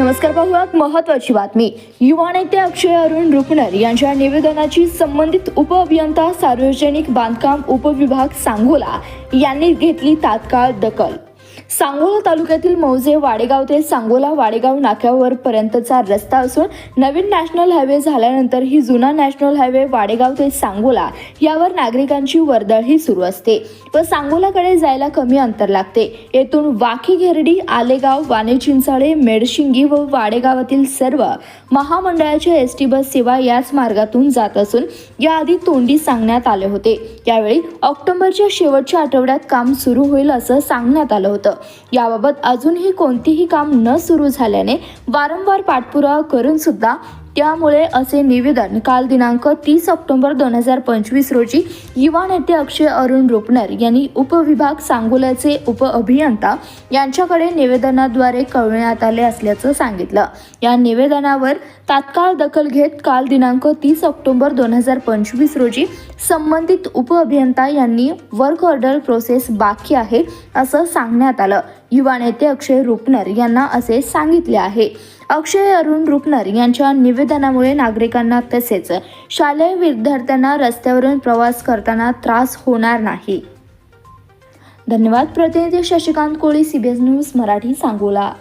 नमस्कार पाहुयात महत्वाची बातमी. युवा नेते अक्षय अरुण रुपणर यांच्या निवेदनाची संबंधित उपअभियंता सार्वजनिक बांधकाम उपविभाग सांगोला यांनी घेतली तात्काळ दखल. सांगोला तालुक्यातील मौजे वाडेगाव ते सांगोला वाडेगाव नाक्यावर पर्यंतचा रस्ता असून नवीन नॅशनल हायवे झाल्यानंतर ही जुना नॅशनल हायवे वाडेगाव ते सांगोला यावर नागरिकांची वर्दळही सुरू असते व सांगोलाकडे जायला कमी अंतर लागते. येथून वाकी घेरडी आलेगाव वाणे चिंचाळे मेडशिंगी व वाडेगावातील सर्व महामंडळाच्या एस टी बस सेवा याच मार्गातून जात असून याआधी तोंडी सांगण्यात आले होते. यावेळी ऑक्टोबरच्या शेवटच्या आठवड्यात काम सुरू होईल असं सांगण्यात आलं होतं. याबाबत अजूनही कोणतीही काम न सुरू झाल्याने वारंवार पाठपुरावा करून सुद्धा त्यामुळे असे निवेदन काल दिनांक तीस ऑक्टोबर दोन हजार पंचवीस रोजी युवा नेते अक्षय अरुण रुपनर यांनी उपविभाग सांगोल्याचे उपअभियंता यांच्याकडे निवेदनाद्वारे कळवण्यात आले असल्याचं सांगितलं. या निवेदनावर तात्काळ दखल घेत काल दिनांक तीस ऑक्टोबर दोन हजार पंचवीस रोजी संबंधित उपअभियंता यांनी वर्क ऑर्डर प्रोसेस बाकी आहे असं सांगण्यात आलं. युवा नेते अक्षय रुपनर यांना असे सांगितले आहे. अक्षय अरुण रुपनर यांच्या निवेदनामुळे नागरिकांना तसेच शालेय विद्यार्थ्यांना रस्त्यावरून प्रवास करताना त्रास होणार नाही. धन्यवाद. प्रतिनिधी शशिकांत कोळी सीबीएस न्यूज मराठी सांगोला.